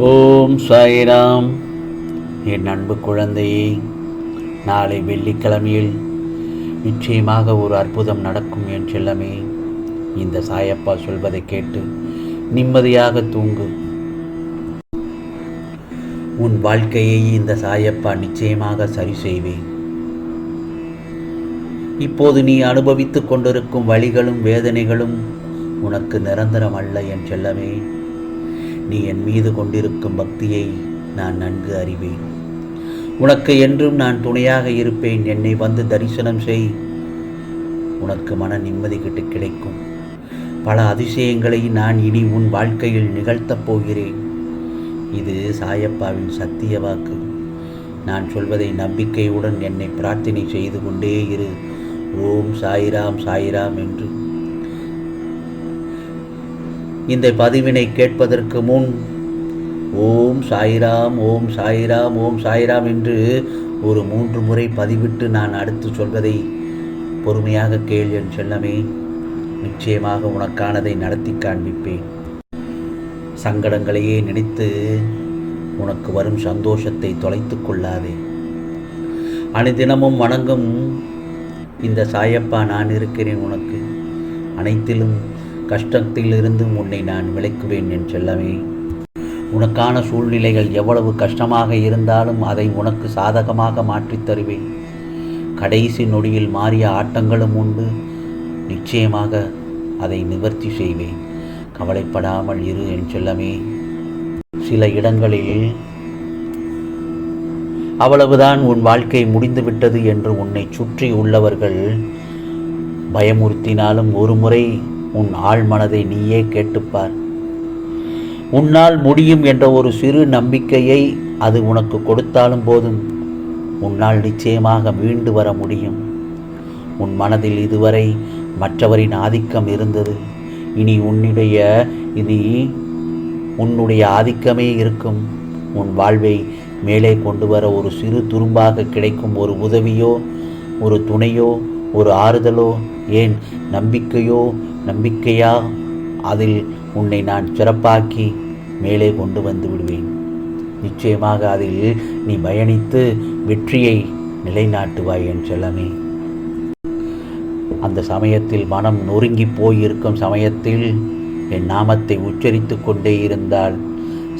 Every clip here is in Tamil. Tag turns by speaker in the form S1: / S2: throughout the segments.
S1: ஓம் சாய்ராம். என் அன்பு குழந்தையே நாளை வெள்ளிக்கிழமையில் நிச்சயமாக ஒரு அற்புதம் நடக்கும் என் செல்லமே. இந்த சாயப்பா சொல்வதை கேட்டு நிம்மதியாக தூங்கு. உன் வாழ்க்கையை இந்த சாயப்பா நிச்சயமாக சரி செய்வேன். இப்போது நீ அனுபவித்துக் கொண்டிருக்கும் வழிகளும் வேதனைகளும் உனக்கு நிரந்தரம் அல்ல என் செல்லமே. நீ என் மீது கொண்டிருக்கும் பக்தியை நான் நன்கு அறிவேன். உனக்கு என்றும் நான் துணையாக இருப்பேன். என்னை வந்து தரிசனம் செய். உனக்கு மன நிம்மதி கிட்டு கிடைக்கும். பல அதிசயங்களை நான் இனி உன் வாழ்க்கையில் நிகழ்த்தப் போகிறேன். இது சாயப்பாவின் சத்திய வாக்கு. நான் சொல்வதை நம்பிக்கையுடன் என்னை பிரார்த்தனை செய்து கொண்டே இரு. ஓம் சாயிராம் சாயிராம் என்று. இந்த பதிவினை கேட்பதற்கு முன் ஓம் சாயிராம் ஓம் சாயிராம் ஓம் சாயிராம் என்று ஒரு மூன்று முறை பதிவிட்டு நான் அடுத்து சொல்வதை பொறுமையாக கேள் என் செல்லமே. நிச்சயமாக உனக்கானதை நடத்தி காண்பிப்பேன். சங்கடங்களையே நினைத்து உனக்கு வரும் சந்தோஷத்தை தொலைத்து கொள்ளாதே. அனுதினமும் வணங்கும் இந்த சாயப்பா நான் இருக்கிறேன் உனக்கு. அனைத்திலும் கஷ்டத்திலிருந்து உன்னை நான் விளக்குவேன் என் செல்லமே. உனக்கான சூழ்நிலைகள் எவ்வளவு கஷ்டமாக இருந்தாலும் அதை உனக்கு சாதகமாக மாற்றித் தருவேன். கடைசி நொடியில் மாறிய ஆட்டங்களும் உண்டு. நிச்சயமாக அதை நிவர்த்தி செய்வேன். கவலைப்படாமல் இரு என் செல்லமே. சில இடங்களில் அவ்வளவுதான் உன் வாழ்க்கை முடிந்துவிட்டது என்று உன்னை சுற்றி உள்ளவர்கள் பயமுறுத்தினாலும் ஒரு முறை உன் ஆழ் மனதை நீயே கேட்டுப்பார். உன்னால் முடியும் என்ற ஒரு சிறு நம்பிக்கையை அது உனக்கு கொடுத்தாலும் போதும். உன்னால் நிச்சயமாக மீண்டு வர முடியும். உன் மனதில் இதுவரை மற்றவரின் ஆதிக்கம் இருந்தது. இனி உன்னுடைய இது உன்னுடைய ஆதிக்கமே இருக்கும். உன் வாழ்வை மேலே கொண்டு வர ஒரு சிறு துரும்பாக கிடைக்கும் ஒரு உதவியோ ஒரு துணையோ ஒரு ஆறுதலோ ஏன் நம்பிக்கையோ நம்பிக்கையா? அதில் உன்னை நான் சிறப்பாக்கி மேலே கொண்டு வந்து விடுவேன். நிச்சயமாக அதில் நீ பயணித்து வெற்றியை நிலைநாட்டுவாய் என் செல்லமே. அந்த சமயத்தில் மனம் நொறுங்கி போயிருக்கும் சமயத்தில் என் நாமத்தை உச்சரித்து கொண்டே இருந்தால்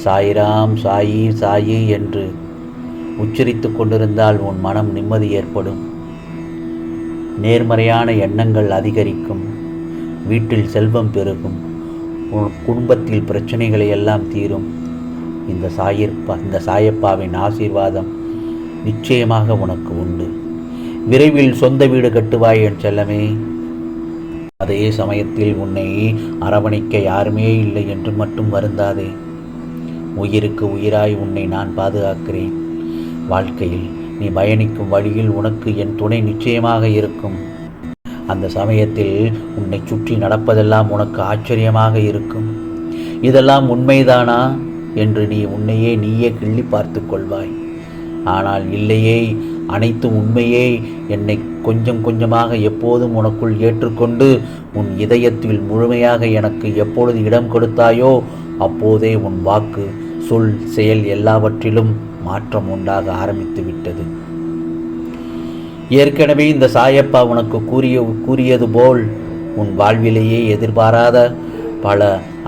S1: சாயிராம் சாயி சாயி என்று உச்சரித்து கொண்டிருந்தால் உன் மனம் நிம்மதி ஏற்படும். நேர்மறையான எண்ணங்கள் அதிகரிக்கும். வீட்டில் செல்வம் பெருகும். உன் குடும்பத்தில் பிரச்சனைகளை எல்லாம் தீரும். இந்த சாயிற்பா இந்த சாயப்பாவின் ஆசீர்வாதம் நிச்சயமாக உனக்கு உண்டு. விரைவில் சொந்த வீடு கட்டுவாய் என் செல்லமே. அதே சமயத்தில் உன்னை அரவணைக்க யாருமே இல்லை என்று மட்டும் வருந்தாதே. உயிருக்கு உயிராய் உன்னை நான் பாதுகாக்கிறேன். வாழ்க்கையில் நீ பயணிக்கும் வழியில் உனக்கு என் துணை நிச்சயமாக இருக்கும். அந்த சமயத்தில் உன்னை சுற்றி நடப்பதெல்லாம் உனக்கு ஆச்சரியமாக இருக்கும். இதெல்லாம் உண்மைதானா? என்று நீ உன்னையே நீயே கிள்ளி பார்த்து கொள்வாய். ஆனால் இல்லையே அனைத்தும் உண்மையே. என்னை கொஞ்சம் கொஞ்சமாக எப்போதும் உனக்குள் ஏற்றுக்கொண்டு உன் இதயத்தில் முழுமையாக எனக்கு எப்பொழுது இடம் கொடுத்தாயோ அப்போதே உன் வாக்கு சொல் செயல் எல்லாவற்றிலும் மாற்றம் உண்டாக ஆரம்பித்து விட்டது ஏற்கனவே இந்த சாயப்பா உனக்கு கூறிய கூறியது போல் உன் வாழ்விலேயே எதிர்பாராத பல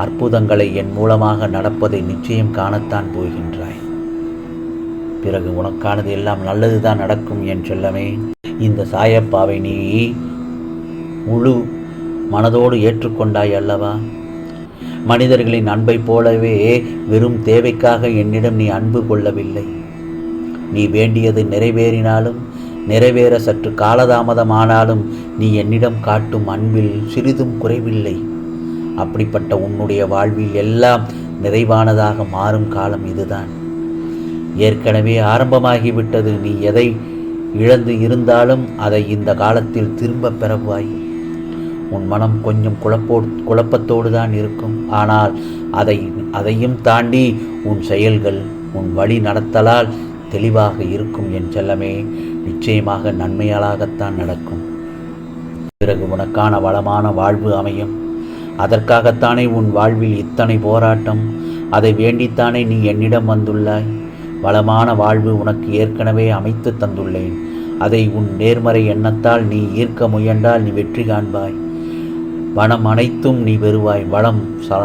S1: அற்புதங்களை என் மூலமாக நடப்பதை நிச்சயம் காணத்தான் போகின்றாய். பிறகு உனக்கானது எல்லாம் நல்லதுதான் நடக்கும் என் செல்லமே. இந்த சாயப்பாவை நீ முழு மனதோடு ஏற்றுக்கொண்டாய் அல்லவா? மனிதர்களின் அன்பை போலவே வெறும் தேவைக்காக என்னிடம் நீ அன்பு கொள்ளவில்லை. நீ வேண்டியது நிறைவேறினாலும் நிறைவேற சற்று காலதாமதமானாலும் நீ என்னிடம் காட்டும் அன்பில் சிறிதும் குறைவில்லை. அப்படிப்பட்ட உன்னுடைய வாழ்வில் எல்லாம் நிறைவானதாக மாறும் காலம் இதுதான். ஏற்கனவே ஆரம்பமாகிவிட்டது நீ எதை இழந்து இருந்தாலும் அதை இந்த காலத்தில் திரும்ப பெறவாய். உன் மனம் கொஞ்சம் குழப்போ குழப்பத்தோடு தான் இருக்கும். ஆனால் அதை அதையும் தாண்டி உன் செயல்கள் உன் வழி நடத்தலால் தெளிவாக இருக்கும் என் செல்லமே நிச்சயமாக நன்மையாளாகத்தான் நடக்கும். பிறகு உனக்கான வளமான வாழ்வு அமையும். அதற்காகத்தானே உன் வாழ்வில் இத்தனை போராட்டம். அதை வேண்டித்தானே நீ என்னிடம் வந்துள்ளாய். வளமான வாழ்வு உனக்கு ஏற்கனவே அமைத்து தந்துள்ளேன். அதை உன் நேர்மறை எண்ணத்தால் நீ ஈர்க்க முயன்றால் நீ வெற்றி காண்பாய். வனம் அனைத்தும் நீ பெறுவாய். வளம் ச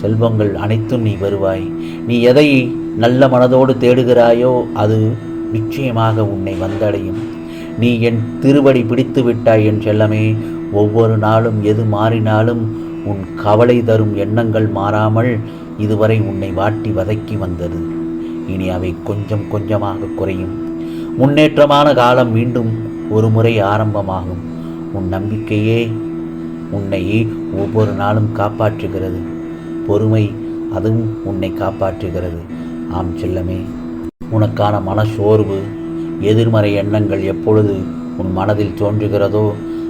S1: செல்வங்கள் அனைத்தும் நீ வருவாய். நீ எதை நல்ல மனதோடு தேடுகிறாயோ அது நிச்சயமாக உன்னை வந்தடையும். நீ என் திருவடி பிடித்து விட்டாய் என் செல்லமே. ஒவ்வொரு நாளும் எது மாறினாலும் உன் கவலை தரும் எண்ணங்கள் மாறாமல் இதுவரை உன்னை வாட்டி வதக்கி வந்தது. இனி அவை கொஞ்சம் கொஞ்சமாக குறையும். முன்னேற்றமான காலம் மீண்டும் ஒரு முறை ஆரம்பமாகும். உன் நம்பிக்கையே உன்னை ஒவ்வொரு நாளும் காப்பாற்றுகிறது. பொறுமை அதுவும் உன்னை காப்பாற்றுகிறது. ஆம் செல்லமே உனக்கான மன சோர்வு எதிர்மறை எண்ணங்கள் எப்பொழுது உன் மனதில் தோன்றுகிறதோ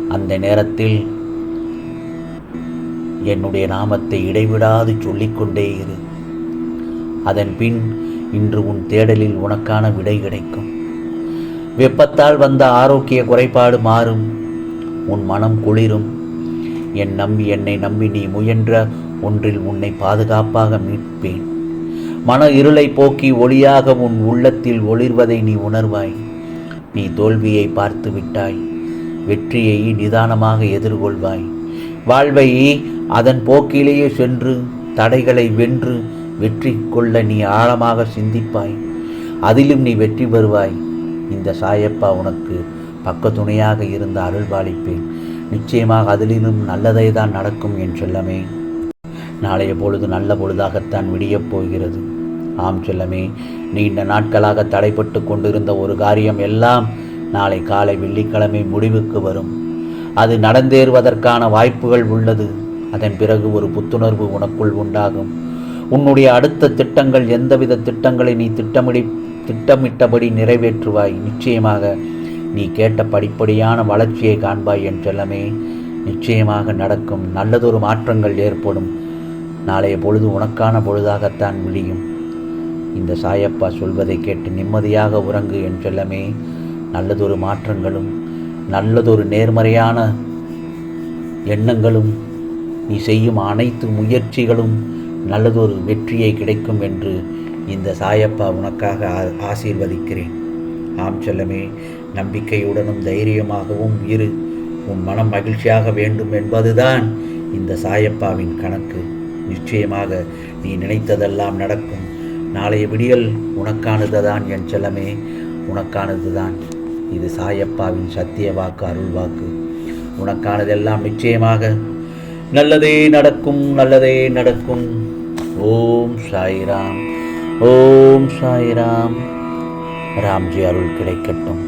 S1: அந்த நேரத்தில் என்னுடைய நாமத்தை இடைவிடாது சொல்லிக்கொண்டே இரு. அதன் பின் இன்று உன் தேடலில் உனக்கான விடை கிடைக்கும். வெப்பத்தால் வந்த ஆரோக்கிய குறைபாடு மாறும். உன் மனம் குளிரும். என் நம்பி என்னை நம்பி நீ முயன்ற ஒன்றில் உன்னை பாதுகாப்பாக மீட்பேன். மன இருளை போக்கி ஒளியாக உன் உள்ளத்தில் ஒளிர்வதை நீ உணர்வாய். நீ தோல்வியை பார்த்து விட்டாய். வெற்றியை நிதானமாக எதிர்கொள்வாய். வாழ்வை அதன் போக்கிலேயே சென்று தடைகளை வென்று வெற்றி கொள்ள நீ ஆழமாக சிந்திப்பாய். அதிலும் நீ வெற்றி பெறுவாய். இந்த சாயப்பா உனக்கு பக்க துணையாக இருந்த அருள்பாலிப்பேன். நிச்சயமாக அதிலும் நல்லதே தான் நடக்கும் என் செல்லமே. நாளைய பொழுது நல்ல பொழுதாகத்தான் விடியப் போகிறது. ஆம் செல்லமே நீண்ட நாட்களாக தடைப்பட்டு கொண்டிருந்த ஒரு காரியம் எல்லாம் நாளை காலை வெள்ளிக்கிழமை முடிவுக்கு வரும். அது நடந்தேறுவதற்கான வாய்ப்புகள் உள்ளது. அதன் பிறகு ஒரு புத்துணர்வு உனக்குள் உண்டாகும். உன்னுடைய அடுத்த திட்டங்கள் எந்தவித திட்டங்களை நீ திட்டமிடி திட்டமிட்டபடி நிறைவேற்றுவாய். நிச்சயமாக நீ கேட்ட படிப்படியான வளர்ச்சியை காண்பாய் என் செல்லமே. நிச்சயமாக நடக்கும் நல்லதொரு மாற்றங்கள் ஏற்படும். நாளைய பொழுது உனக்கான பொழுதாகத்தான் முடியும். இந்த சாயப்பா சொல்வதை கேட்டு நிம்மதியாக உறங்கு என் செல்லமே. நல்லதொரு மாற்றங்களும் நல்லதொரு நேர்மறையான எண்ணங்களும் நீ செய்யும் அனைத்து முயற்சிகளும் நல்லதொரு வெற்றியை கிடைக்கும் என்று இந்த சாயப்பா உனக்காக ஆ- ஆசீர்வதிக்கிறேன். ஆம் செல்லமே நம்பிக்கையுடனும் தைரியமாகவும் இரு. உன் மனம் மகிழ்ச்சியாக வேண்டும் என்பதுதான் இந்த சாயப்பாவின் கணக்கு. நிச்சயமாக நீ நினைத்ததெல்லாம் நடக்கும். நாளைய விடியல் உனக்கானதுதான் என் செல்லமே உனக்கானதுதான். இது சாயப்பாவின் சத்திய வாக்கு அருள் வாக்கு. உனக்கானதெல்லாம் நிச்சயமாக நல்லதே நடக்கும் நல்லதே நடக்கும். ஓம் சாய்ராம் ஓம் சாய்ராம். ராம்ஜி அருள் கிடைக்கட்டும்.